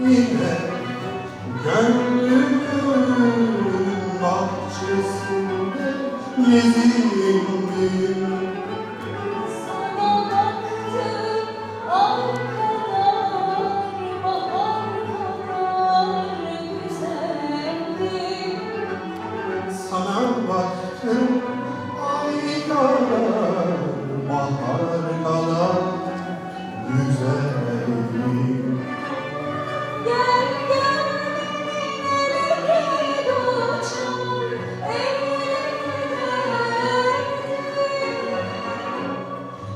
yine Gönlümün bahçesinde gezindim